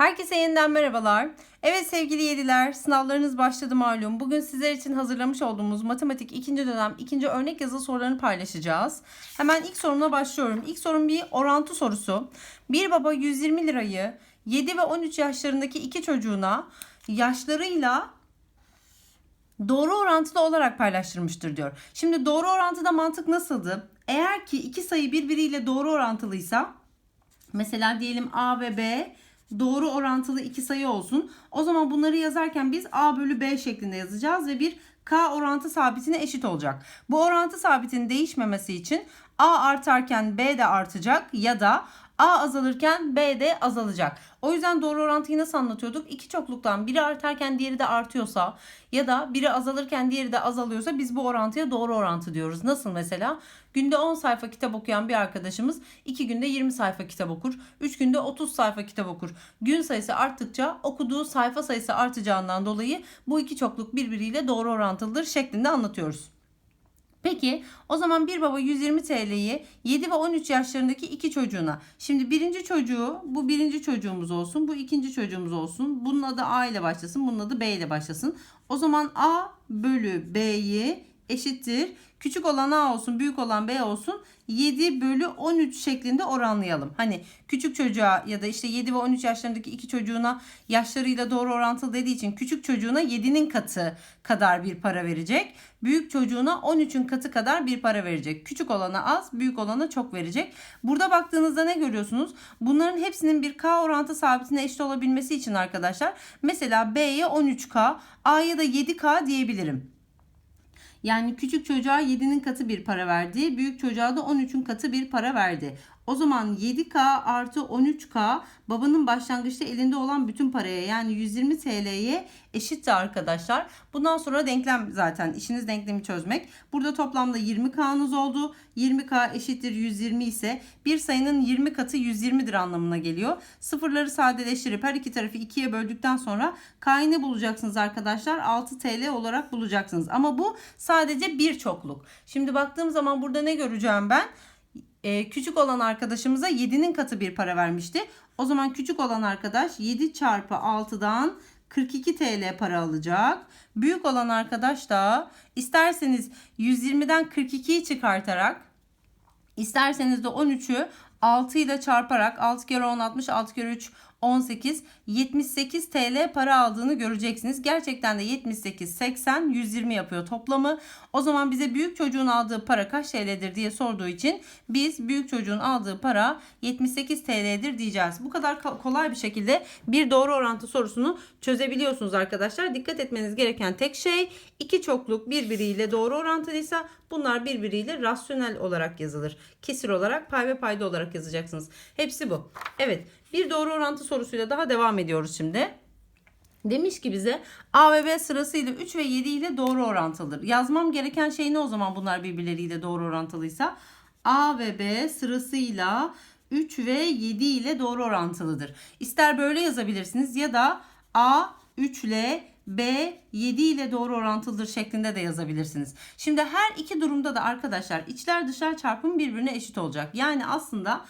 Herkese yeniden merhabalar. Evet sevgili yediler, sınavlarınız başladı malum. Bugün sizler için hazırlamış olduğumuz matematik 2. dönem 2. örnek yazılı sorularını paylaşacağız. Hemen ilk sorumla başlıyorum. İlk sorum bir orantı sorusu. Bir baba 120 lirayı 7 ve 13 yaşlarındaki iki çocuğuna yaşlarıyla doğru orantılı olarak paylaştırmıştır diyor. Şimdi doğru orantıda mantık nasıldı? Eğer ki iki sayı birbiriyle doğru orantılıysa mesela diyelim A ve B doğru orantılı iki sayı olsun. O zaman bunları yazarken biz A bölü B şeklinde yazacağız ve bir K orantı sabitine eşit olacak. Bu orantı sabitinin değişmemesi için A artarken B de artacak ya da A azalırken B de azalacak. O yüzden doğru orantıyı nasıl anlatıyorduk? İki çokluktan biri artarken diğeri de artıyorsa ya da biri azalırken diğeri de azalıyorsa biz bu orantıya doğru orantı diyoruz. Nasıl mesela? Günde 10 sayfa kitap okuyan bir arkadaşımız 2 günde 20 sayfa kitap okur. 3 günde 30 sayfa kitap okur. Gün sayısı arttıkça okuduğu sayfa sayısı artacağından dolayı bu iki çokluk birbiriyle doğru orantılıdır şeklinde anlatıyoruz. Peki o zaman bir baba 120 TL'yi 7 ve 13 yaşlarındaki iki çocuğuna. Şimdi birinci çocuğu bu birinci çocuğumuz olsun. Bu ikinci çocuğumuz olsun. Bunun adı A ile başlasın. Bunun adı B ile başlasın. O zaman A bölü B'yi eşittir. Küçük olan A olsun büyük olan B olsun 7 bölü 13 şeklinde oranlayalım. Hani küçük çocuğa ya da işte 7 ve 13 yaşlarındaki iki çocuğuna yaşlarıyla doğru orantılı dediği için küçük çocuğuna 7'nin katı kadar bir para verecek. Büyük çocuğuna 13'ün katı kadar bir para verecek. Küçük olana az, büyük olana çok verecek. Burada baktığınızda ne görüyorsunuz? Bunların hepsinin bir K orantı sabitine eşit olabilmesi için arkadaşlar mesela B'ye 13K, A'ya da 7K diyebilirim. Yani küçük çocuğa 7'nin katı bir para verdi. Büyük çocuğa da 13'ün katı bir para verdi. O zaman 7K artı 13K babanın başlangıçta elinde olan bütün paraya yani 120 TL'ye eşitti arkadaşlar. Bundan sonra denklem zaten işiniz denklemi çözmek. Burada toplamda 20K'nız oldu. 20K eşittir 120 ise bir sayının 20 katı 120'dir anlamına geliyor. Sıfırları sadeleştirip her iki tarafı 2'ye böldükten sonra K'yı ne bulacaksınız arkadaşlar? 6 TL olarak bulacaksınız. Ama bu sadece bir çokluk. Şimdi baktığım zaman burada ne göreceğim ben? Ee, küçük olan arkadaşımıza 7'nin katı bir para vermişti. O zaman küçük olan arkadaş 7 çarpı 6'dan 42 TL para alacak. Büyük olan arkadaş da isterseniz 120'den 42'yi çıkartarak isterseniz de 13'ü 6 ile çarparak 6 kere 10 60 6 kere 3 18 78 TL para aldığını göreceksiniz. Gerçekten de 78 80 120 yapıyor toplamı. O zaman bize büyük çocuğun aldığı para kaç TL'dir diye sorduğu için biz büyük çocuğun aldığı para 78 TL'dir diyeceğiz. Bu kadar kolay bir şekilde bir doğru orantı sorusunu çözebiliyorsunuz arkadaşlar. Dikkat etmeniz gereken tek şey iki çokluk birbiriyle doğru orantılıysa bunlar birbiriyle rasyonel olarak yazılır. Kesir olarak pay ve payda olarak yazacaksınız. Hepsi bu. Evet bir doğru orantı sorusuyla daha devam ediyoruz şimdi. Demiş ki bize A ve B sırasıyla 3 ve 7 ile doğru orantılıdır. Yazmam gereken şey ne o zaman bunlar birbirleriyle doğru orantılıysa? A ve B sırasıyla 3 ve 7 ile doğru orantılıdır. İster böyle yazabilirsiniz ya da A 3 ile B 7 ile doğru orantılıdır şeklinde de yazabilirsiniz. Şimdi her iki durumda da arkadaşlar içler dışlar çarpımı birbirine eşit olacak. Yani aslında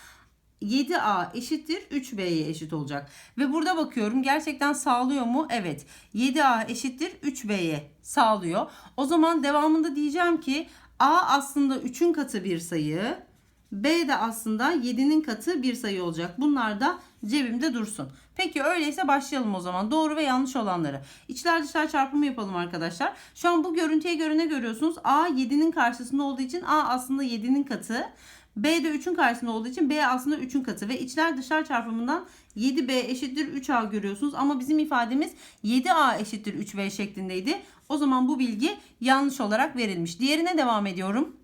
7A eşittir 3B'ye eşit olacak. Ve burada bakıyorum gerçekten sağlıyor mu? Evet. 7A eşittir 3B'ye sağlıyor. O zaman devamında diyeceğim ki A aslında 3'ün katı bir sayı. B de aslında 7'nin katı bir sayı olacak. Bunlar da cebimde dursun. Peki öyleyse başlayalım o zaman. Doğru ve yanlış olanları. İçler dışlar çarpımı yapalım arkadaşlar. Şu an bu görüntüye göre ne görüyorsunuz? A 7'nin karşısında olduğu için A aslında 7'nin katı. B de 3'ün karşısında olduğu için B aslında 3'ün katı ve içler dışlar çarpımından 7B eşittir 3A görüyorsunuz. Ama bizim ifademiz 7A eşittir 3B şeklindeydi. O zaman bu bilgi yanlış olarak verilmiş. Diğerine devam ediyorum.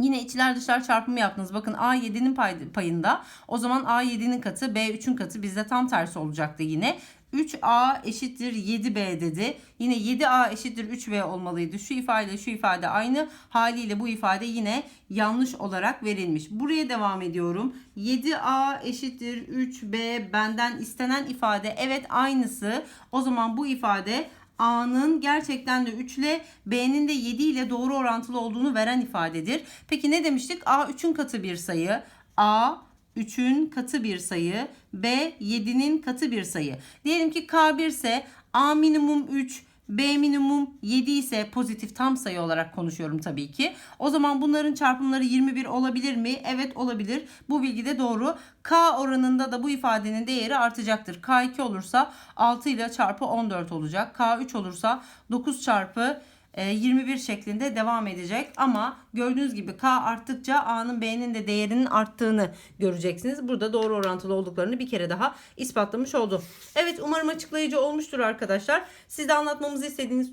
Yine içler dışlar çarpımı yaptınız. Bakın A 7'nin payında. O zaman A 7'nin katı B 3'ün katı bizde tam tersi olacaktı yine. 3A eşittir 7B dedi. Yine 7A eşittir 3B olmalıydı. Şu ifade şu ifade aynı. Haliyle bu ifade yine yanlış olarak verilmiş. Buraya devam ediyorum. 7A eşittir 3B benden istenen ifade evet aynısı. O zaman bu ifade A'nın gerçekten de 3 ile B'nin de 7 ile doğru orantılı olduğunu veren ifadedir. Peki ne demiştik? A 3'ün katı bir sayı. A 3'ün katı bir sayı. B 7'nin katı bir sayı. Diyelim ki K1 ise A minimum 3, B minimum 7 ise pozitif tam sayı olarak konuşuyorum tabii ki. O zaman bunların çarpımları 21 olabilir mi? Evet olabilir. Bu bilgi de doğru. K oranında da bu ifadenin değeri artacaktır. K2 olursa 6 ile çarpı 14 olacak. K3 olursa 9 çarpı 21 şeklinde devam edecek. Ama gördüğünüz gibi K arttıkça A'nın B'nin de değerinin arttığını göreceksiniz. Burada doğru orantılı olduklarını bir kere daha ispatlamış oldu. Evet umarım açıklayıcı olmuştur arkadaşlar. Siz de anlatmamızı istediğiniz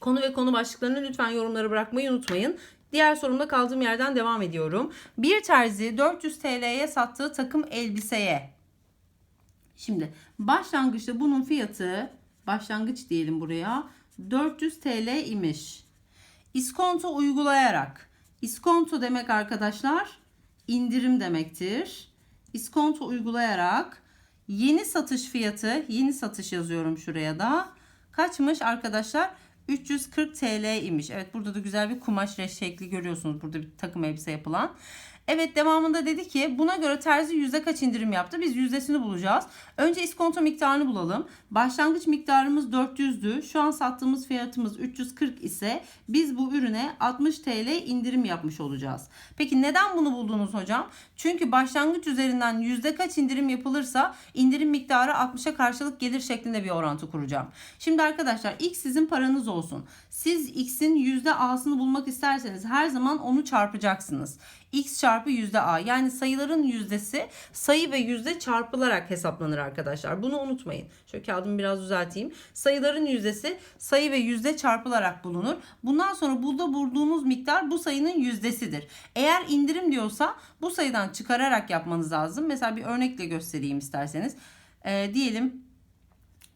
konu ve konu başlıklarını lütfen yorumlara bırakmayı unutmayın. Diğer sorumda kaldığım yerden devam ediyorum. Bir terzi 400 TL'ye sattığı takım elbiseye. Şimdi başlangıçta bunun fiyatı başlangıç diyelim buraya 400 TL imiş. İskonto uygulayarak. İskonto demek arkadaşlar indirim demektir. İskonto uygulayarak yeni satış fiyatı, yeni satış yazıyorum şuraya da. Kaçmış arkadaşlar? 340 TL imiş. Evet burada da güzel bir kumaş şekli görüyorsunuz. Burada bir takım elbise yapılan. Evet devamında dedi ki buna göre terzi yüzde kaç indirim yaptı? Biz yüzdesini bulacağız. Önce iskonto miktarını bulalım. Başlangıç miktarımız 400'dü. Şu an sattığımız fiyatımız 340 ise biz bu ürüne 60 TL indirim yapmış olacağız. Peki neden bunu buldunuz hocam? Çünkü başlangıç üzerinden yüzde kaç indirim yapılırsa indirim miktarı 60'a karşılık gelir şeklinde bir orantı kuracağım. Şimdi arkadaşlar x sizin paranız olsun. Siz x'in yüzde a'sını bulmak isterseniz her zaman onu çarpacaksınız x çarpı yüzde a yani sayıların yüzdesi sayı ve yüzde çarpılarak hesaplanır arkadaşlar. Bunu unutmayın. Şöyle kağıdımı biraz düzelteyim. Sayıların yüzdesi sayı ve yüzde çarpılarak bulunur. Bundan sonra burada bulduğunuz miktar bu sayının yüzdesidir. Eğer indirim diyorsa bu sayıdan çıkararak yapmanız lazım. Mesela bir örnekle göstereyim isterseniz. Ee, diyelim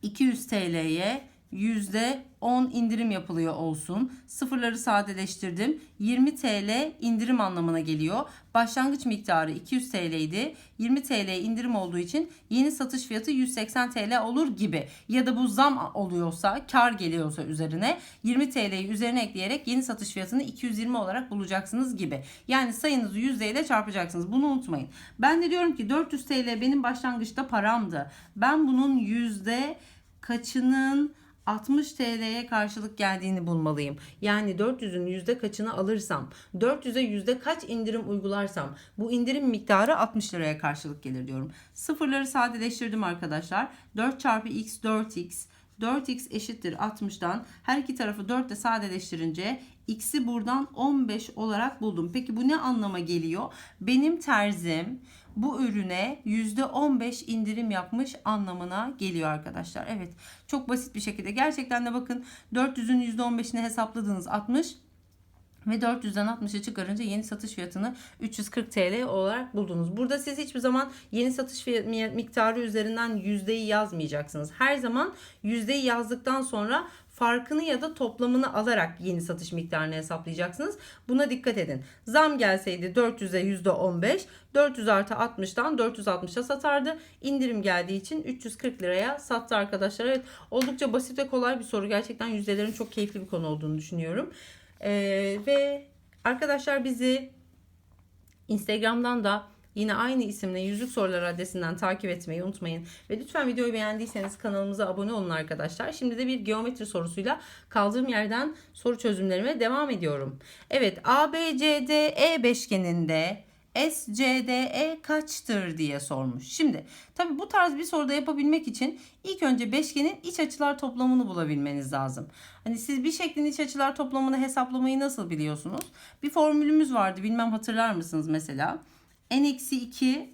200 TL'ye yüzde 10 indirim yapılıyor olsun. Sıfırları sadeleştirdim. 20 TL indirim anlamına geliyor. Başlangıç miktarı 200 TL idi. 20 TL indirim olduğu için yeni satış fiyatı 180 TL olur gibi. Ya da bu zam oluyorsa, kar geliyorsa üzerine 20 TL'yi üzerine ekleyerek yeni satış fiyatını 220 olarak bulacaksınız gibi. Yani sayınızı yüzdeyle çarpacaksınız. Bunu unutmayın. Ben de diyorum ki 400 TL benim başlangıçta paramdı. Ben bunun yüzde kaçının 60 TL'ye karşılık geldiğini bulmalıyım. Yani 400'ün yüzde kaçını alırsam, 400'e yüzde kaç indirim uygularsam bu indirim miktarı 60 liraya karşılık gelir diyorum. Sıfırları sadeleştirdim arkadaşlar. 4 çarpı x 4x 4x eşittir 60'dan her iki tarafı 4 ile sadeleştirince x'i buradan 15 olarak buldum. Peki bu ne anlama geliyor? Benim terzim bu ürüne %15 indirim yapmış anlamına geliyor arkadaşlar. Evet çok basit bir şekilde gerçekten de bakın 400'ün %15'ini hesapladığınız 60 ve 400'den 60'a çıkarınca yeni satış fiyatını 340 TL olarak buldunuz. Burada siz hiçbir zaman yeni satış fiyat miktarı üzerinden yüzdeyi yazmayacaksınız. Her zaman yüzdeyi yazdıktan sonra farkını ya da toplamını alarak yeni satış miktarını hesaplayacaksınız. Buna dikkat edin. Zam gelseydi 400'e %15, 400 artı 60'dan 460'a satardı. İndirim geldiği için 340 liraya sattı arkadaşlar. Evet oldukça basit ve kolay bir soru. Gerçekten yüzdelerin çok keyifli bir konu olduğunu düşünüyorum. Ee, ve arkadaşlar bizi Instagram'dan da yine aynı isimle yüzlük sorular adresinden takip etmeyi unutmayın. Ve lütfen videoyu beğendiyseniz kanalımıza abone olun arkadaşlar. Şimdi de bir geometri sorusuyla kaldığım yerden soru çözümlerime devam ediyorum. Evet ABCDE beşgeninde SCDE kaçtır diye sormuş. Şimdi tabi bu tarz bir soruda yapabilmek için ilk önce beşgenin iç açılar toplamını bulabilmeniz lazım. Hani siz bir şeklin iç açılar toplamını hesaplamayı nasıl biliyorsunuz? Bir formülümüz vardı bilmem hatırlar mısınız mesela? n-2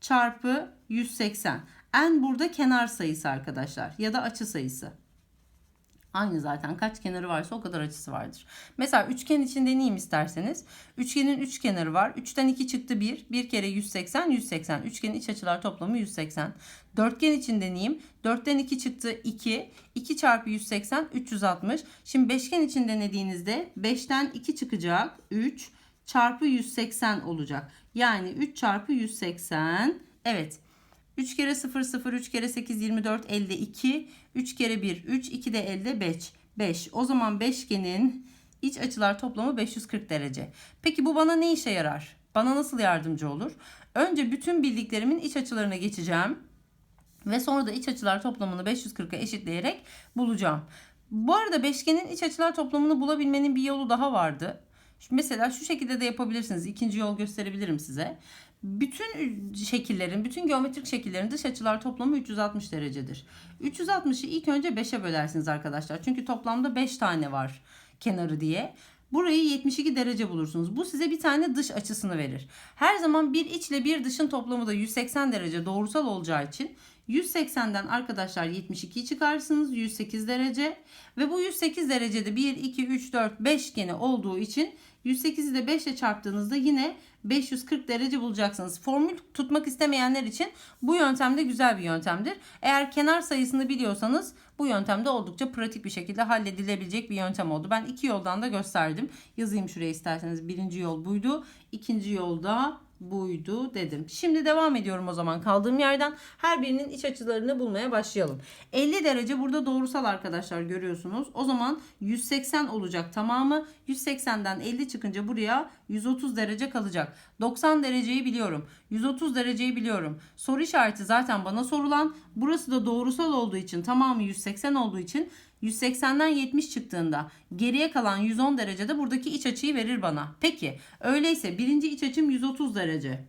çarpı 180. n burada kenar sayısı arkadaşlar ya da açı sayısı. Aynı zaten kaç kenarı varsa o kadar açısı vardır. Mesela üçgen için deneyeyim isterseniz. Üçgenin üç kenarı var. 3'ten 2 çıktı 1. Bir kere 180, 180. Üçgenin iç açılar toplamı 180. Dörtgen için deneyeyim. 4'ten 2 çıktı 2. 2 çarpı 180, 360. Şimdi beşgen için denediğinizde 5'ten 2 çıkacak. 3 çarpı 180 olacak. Yani 3 çarpı 180. Evet. 3 kere 0 0 3 kere 8 24 elde 2 3 kere 1 3 2 de elde 5 5 o zaman beşgenin iç açılar toplamı 540 derece. Peki bu bana ne işe yarar? Bana nasıl yardımcı olur? Önce bütün bildiklerimin iç açılarına geçeceğim. Ve sonra da iç açılar toplamını 540'a eşitleyerek bulacağım. Bu arada beşgenin iç açılar toplamını bulabilmenin bir yolu daha vardı. Mesela şu şekilde de yapabilirsiniz. İkinci yol gösterebilirim size. Bütün şekillerin, bütün geometrik şekillerin dış açılar toplamı 360 derecedir. 360'ı ilk önce 5'e bölersiniz arkadaşlar. Çünkü toplamda 5 tane var kenarı diye. Burayı 72 derece bulursunuz. Bu size bir tane dış açısını verir. Her zaman bir içle bir dışın toplamı da 180 derece doğrusal olacağı için 180'den arkadaşlar 72'yi çıkarsınız 108 derece ve bu 108 derecede 1, 2, 3, 4, 5 gene olduğu için 108'i de 5 ile çarptığınızda yine 540 derece bulacaksınız. Formül tutmak istemeyenler için bu yöntem de güzel bir yöntemdir. Eğer kenar sayısını biliyorsanız bu yöntem de oldukça pratik bir şekilde halledilebilecek bir yöntem oldu. Ben iki yoldan da gösterdim. Yazayım şuraya isterseniz. Birinci yol buydu. ikinci yolda buydu dedim. Şimdi devam ediyorum o zaman kaldığım yerden. Her birinin iç açılarını bulmaya başlayalım. 50 derece burada doğrusal arkadaşlar görüyorsunuz. O zaman 180 olacak tamamı. 180'den 50 çıkınca buraya 130 derece kalacak. 90 dereceyi biliyorum. 130 dereceyi biliyorum. Soru işareti zaten bana sorulan. Burası da doğrusal olduğu için tamamı 180 olduğu için 180'den 70 çıktığında geriye kalan 110 derecede buradaki iç açıyı verir bana. Peki öyleyse birinci iç açım 130 derece.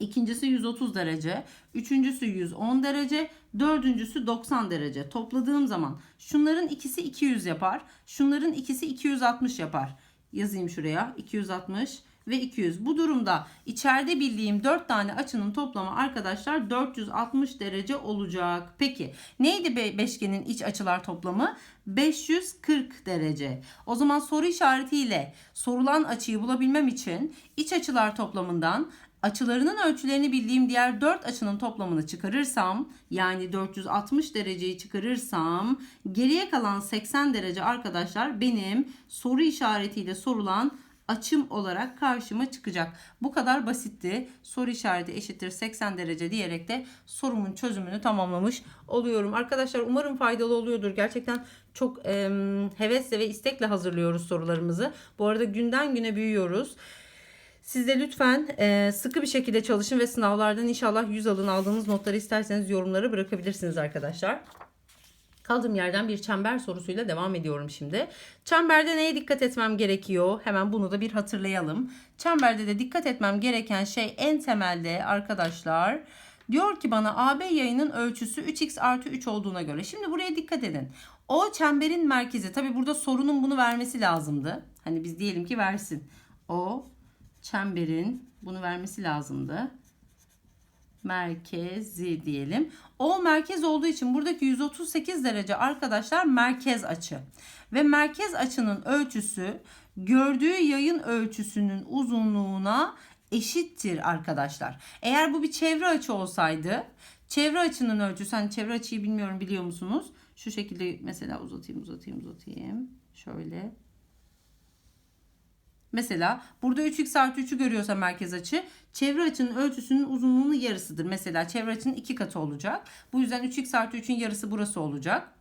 İkincisi 130 derece, üçüncüsü 110 derece, dördüncüsü 90 derece. Topladığım zaman şunların ikisi 200 yapar, şunların ikisi 260 yapar. Yazayım şuraya 260 ve 200. Bu durumda içeride bildiğim 4 tane açının toplamı arkadaşlar 460 derece olacak. Peki neydi be- beşgenin iç açılar toplamı? 540 derece. O zaman soru işaretiyle sorulan açıyı bulabilmem için iç açılar toplamından açılarının ölçülerini bildiğim diğer 4 açının toplamını çıkarırsam yani 460 dereceyi çıkarırsam geriye kalan 80 derece arkadaşlar benim soru işaretiyle sorulan açım olarak karşıma çıkacak. Bu kadar basitti. Soru işareti eşittir 80 derece diyerek de sorumun çözümünü tamamlamış oluyorum. Arkadaşlar umarım faydalı oluyordur. Gerçekten çok e, hevesle ve istekle hazırlıyoruz sorularımızı. Bu arada günden güne büyüyoruz. Siz de lütfen e, sıkı bir şekilde çalışın ve sınavlardan inşallah 100 alın. Aldığınız notları isterseniz yorumlara bırakabilirsiniz arkadaşlar. Kaldığım yerden bir çember sorusuyla devam ediyorum şimdi. Çemberde neye dikkat etmem gerekiyor? Hemen bunu da bir hatırlayalım. Çemberde de dikkat etmem gereken şey en temelde arkadaşlar diyor ki bana AB yayının ölçüsü 3x artı 3 olduğuna göre. Şimdi buraya dikkat edin. O çemberin merkezi tabi burada sorunun bunu vermesi lazımdı. Hani biz diyelim ki versin. O çemberin bunu vermesi lazımdı merkezi diyelim. O merkez olduğu için buradaki 138 derece arkadaşlar merkez açı. Ve merkez açının ölçüsü gördüğü yayın ölçüsünün uzunluğuna eşittir arkadaşlar. Eğer bu bir çevre açı olsaydı çevre açının ölçüsü hani çevre açıyı bilmiyorum biliyor musunuz? Şu şekilde mesela uzatayım uzatayım uzatayım. Şöyle Mesela burada 3x artı 3'ü görüyorsa merkez açı çevre açının ölçüsünün uzunluğunun yarısıdır. Mesela çevre açının 2 katı olacak. Bu yüzden 3x artı 3'ün yarısı burası olacak.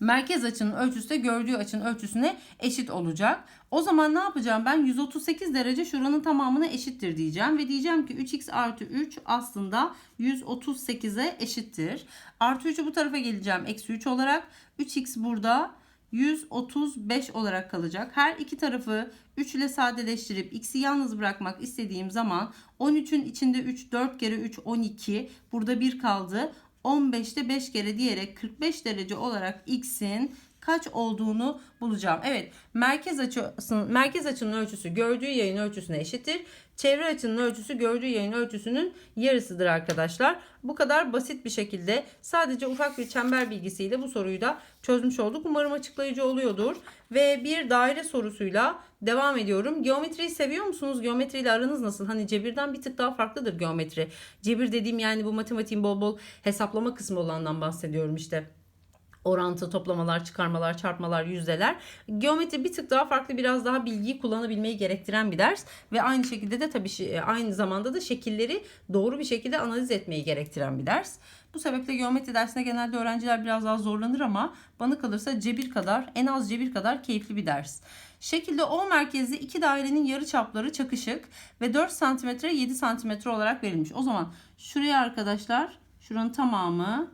Merkez açının ölçüsü de gördüğü açının ölçüsüne eşit olacak. O zaman ne yapacağım ben? 138 derece şuranın tamamına eşittir diyeceğim. Ve diyeceğim ki 3x artı 3 aslında 138'e eşittir. Artı 3'ü bu tarafa geleceğim. Eksi 3 olarak. 3x burada 135 olarak kalacak. Her iki tarafı 3 ile sadeleştirip x'i yalnız bırakmak istediğim zaman 13'ün içinde 3 4 kere 3 12 burada 1 kaldı. 15'te 5 kere diyerek 45 derece olarak x'in kaç olduğunu bulacağım. Evet, merkez açısının merkez açının ölçüsü gördüğü yayın ölçüsüne eşittir. Çevre açının ölçüsü gördüğü yayın ölçüsünün yarısıdır arkadaşlar. Bu kadar basit bir şekilde sadece ufak bir çember bilgisiyle bu soruyu da çözmüş olduk. Umarım açıklayıcı oluyordur. Ve bir daire sorusuyla devam ediyorum. Geometriyi seviyor musunuz? Geometriyle aranız nasıl? Hani cebirden bir tık daha farklıdır geometri. Cebir dediğim yani bu matematiğin bol bol hesaplama kısmı olandan bahsediyorum işte. Orantı, toplamalar, çıkarmalar, çarpmalar, yüzdeler. Geometri bir tık daha farklı, biraz daha bilgiyi kullanabilmeyi gerektiren bir ders ve aynı şekilde de tabii şi- aynı zamanda da şekilleri doğru bir şekilde analiz etmeyi gerektiren bir ders. Bu sebeple geometri dersine genelde öğrenciler biraz daha zorlanır ama bana kalırsa cebir kadar, en az cebir kadar keyifli bir ders. Şekilde O merkezli iki dairenin yarıçapları çakışık ve 4 cm 7 cm olarak verilmiş. O zaman şuraya arkadaşlar, şuranın tamamı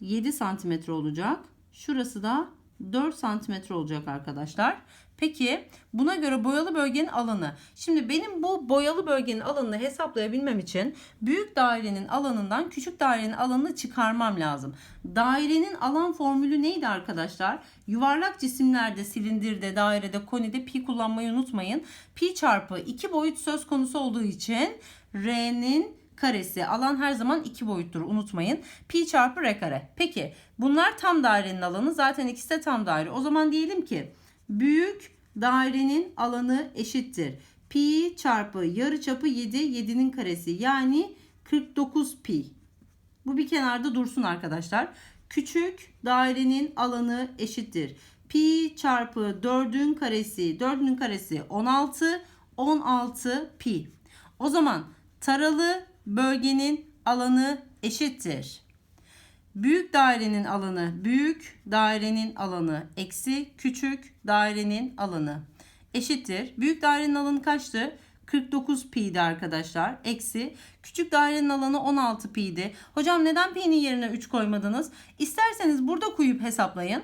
7 santimetre olacak. Şurası da 4 santimetre olacak arkadaşlar. Peki buna göre boyalı bölgenin alanı. Şimdi benim bu boyalı bölgenin alanını hesaplayabilmem için büyük dairenin alanından küçük dairenin alanını çıkarmam lazım. Dairenin alan formülü neydi arkadaşlar? Yuvarlak cisimlerde, silindirde, dairede, konide pi kullanmayı unutmayın. Pi çarpı iki boyut söz konusu olduğu için R'nin karesi. Alan her zaman iki boyuttur unutmayın. Pi çarpı r kare. Peki bunlar tam dairenin alanı. Zaten ikisi de tam daire. O zaman diyelim ki büyük dairenin alanı eşittir. Pi çarpı yarıçapı 7, 7'nin karesi. Yani 49 pi. Bu bir kenarda dursun arkadaşlar. Küçük dairenin alanı eşittir. Pi çarpı 4'ün karesi. 4'ün karesi 16. 16 pi. O zaman taralı bölgenin alanı eşittir. Büyük dairenin alanı büyük dairenin alanı eksi küçük dairenin alanı eşittir. Büyük dairenin alanı kaçtı? 49 pi'di arkadaşlar. Eksi küçük dairenin alanı 16 pi'di. Hocam neden pi'nin yerine 3 koymadınız? İsterseniz burada koyup hesaplayın.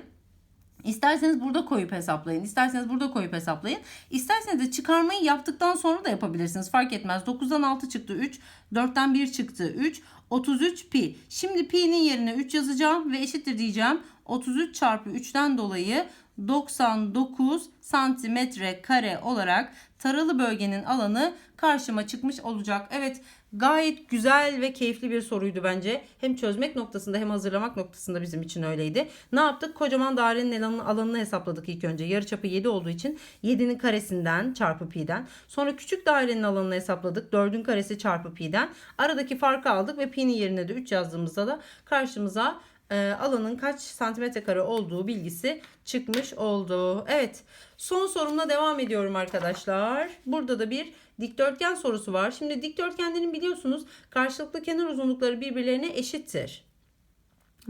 İsterseniz burada koyup hesaplayın. İsterseniz burada koyup hesaplayın. İsterseniz de çıkarmayı yaptıktan sonra da yapabilirsiniz. Fark etmez. 9'dan 6 çıktı 3. 4'ten 1 çıktı 3. 33 pi. Şimdi pi'nin yerine 3 yazacağım ve eşittir diyeceğim. 33 çarpı 3'ten dolayı 99 santimetre kare olarak taralı bölgenin alanı karşıma çıkmış olacak. Evet gayet güzel ve keyifli bir soruydu bence. Hem çözmek noktasında hem hazırlamak noktasında bizim için öyleydi. Ne yaptık? Kocaman dairenin alanını, alanını hesapladık ilk önce. Yarıçapı 7 olduğu için 7'nin karesinden çarpı pi'den. Sonra küçük dairenin alanını hesapladık. 4'ün karesi çarpı pi'den. Aradaki farkı aldık ve pi'nin yerine de 3 yazdığımızda da karşımıza alanın kaç santimetre kare olduğu bilgisi çıkmış oldu. Evet son sorumla devam ediyorum arkadaşlar. Burada da bir dikdörtgen sorusu var. Şimdi dikdörtgenlerin biliyorsunuz karşılıklı kenar uzunlukları birbirlerine eşittir.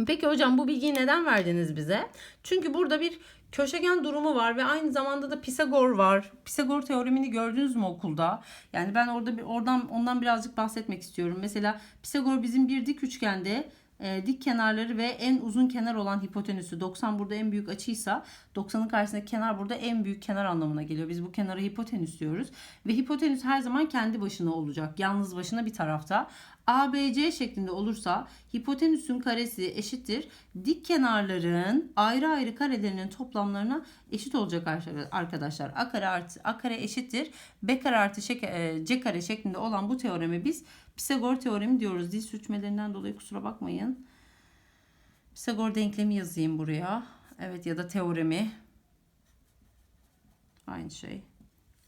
Peki hocam bu bilgiyi neden verdiniz bize? Çünkü burada bir köşegen durumu var ve aynı zamanda da Pisagor var. Pisagor teoremini gördünüz mü okulda? Yani ben orada bir oradan ondan birazcık bahsetmek istiyorum. Mesela Pisagor bizim bir dik üçgende e, dik kenarları ve en uzun kenar olan hipotenüsü 90 burada en büyük açıysa 90'ın karşısındaki kenar burada en büyük kenar anlamına geliyor. Biz bu kenara hipotenüs diyoruz ve hipotenüs her zaman kendi başına olacak. Yalnız başına bir tarafta. ABC şeklinde olursa hipotenüsün karesi eşittir. Dik kenarların ayrı ayrı karelerinin toplamlarına eşit olacak arkadaşlar. A kare artı A kare eşittir. B kare artı C kare şeklinde olan bu teoremi biz Pisagor teoremi diyoruz. Dil sürçmelerinden dolayı kusura bakmayın. Pisagor denklemi yazayım buraya. Evet ya da teoremi. Aynı şey.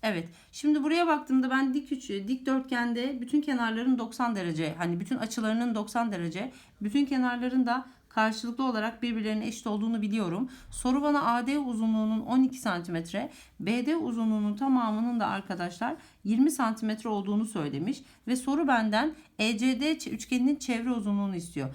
Evet. Şimdi buraya baktığımda ben dik üç, dikdörtgende bütün kenarların 90 derece, hani bütün açılarının 90 derece, bütün kenarların da karşılıklı olarak birbirlerine eşit olduğunu biliyorum. Soru bana AD uzunluğunun 12 cm, BD uzunluğunun tamamının da arkadaşlar 20 cm olduğunu söylemiş ve soru benden ECD üçgeninin çevre uzunluğunu istiyor.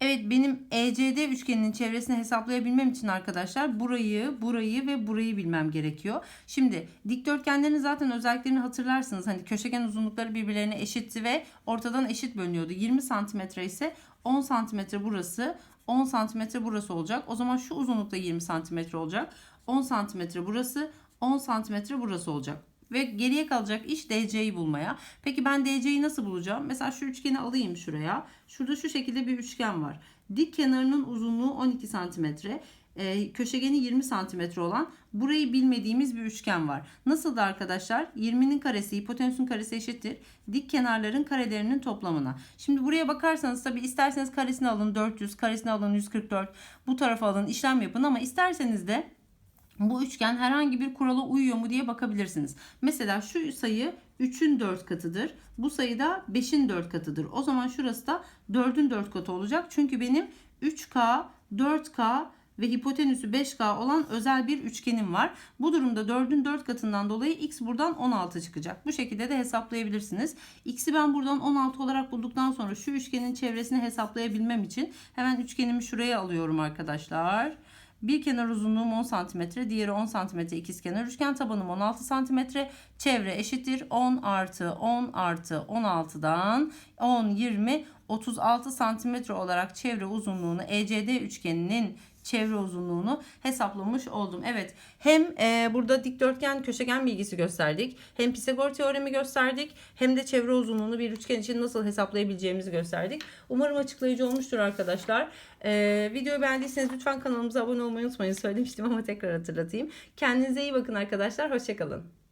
Evet benim ECD üçgeninin çevresini hesaplayabilmem için arkadaşlar burayı, burayı ve burayı bilmem gerekiyor. Şimdi dikdörtgenlerin zaten özelliklerini hatırlarsınız. Hani köşegen uzunlukları birbirlerine eşitti ve ortadan eşit bölünüyordu. 20 santimetre ise 10 santimetre burası, 10 santimetre burası olacak. O zaman şu uzunlukta 20 santimetre olacak. 10 santimetre burası, 10 santimetre burası olacak. Ve geriye kalacak iş DC'yi bulmaya. Peki ben DC'yi nasıl bulacağım? Mesela şu üçgeni alayım şuraya. Şurada şu şekilde bir üçgen var. Dik kenarının uzunluğu 12 santimetre. Ee, köşegeni 20 santimetre olan burayı bilmediğimiz bir üçgen var. Nasıl da arkadaşlar? 20'nin karesi hipotenüsün karesi eşittir. Dik kenarların karelerinin toplamına. Şimdi buraya bakarsanız tabi isterseniz karesini alın 400, karesini alın 144. Bu tarafa alın işlem yapın ama isterseniz de bu üçgen herhangi bir kurala uyuyor mu diye bakabilirsiniz. Mesela şu sayı 3'ün 4 katıdır. Bu sayı da 5'in 4 katıdır. O zaman şurası da 4'ün 4 katı olacak. Çünkü benim 3K 4K ve hipotenüsü 5K olan özel bir üçgenim var. Bu durumda 4'ün 4 katından dolayı x buradan 16 çıkacak. Bu şekilde de hesaplayabilirsiniz. X'i ben buradan 16 olarak bulduktan sonra şu üçgenin çevresini hesaplayabilmem için hemen üçgenimi şuraya alıyorum arkadaşlar. Bir kenar uzunluğum 10 cm, diğeri 10 cm ikizkenar üçgen tabanım 16 cm. Çevre eşittir 10 artı 10 artı 16'dan 10, 20, 36 cm olarak çevre uzunluğunu ECD üçgeninin çevre uzunluğunu hesaplamış oldum. Evet hem e, burada dikdörtgen köşegen bilgisi gösterdik. Hem Pisagor teoremi gösterdik. Hem de çevre uzunluğunu bir üçgen için nasıl hesaplayabileceğimizi gösterdik. Umarım açıklayıcı olmuştur arkadaşlar. E, videoyu beğendiyseniz lütfen kanalımıza abone olmayı unutmayın. Söylemiştim ama tekrar hatırlatayım. Kendinize iyi bakın arkadaşlar. Hoşçakalın.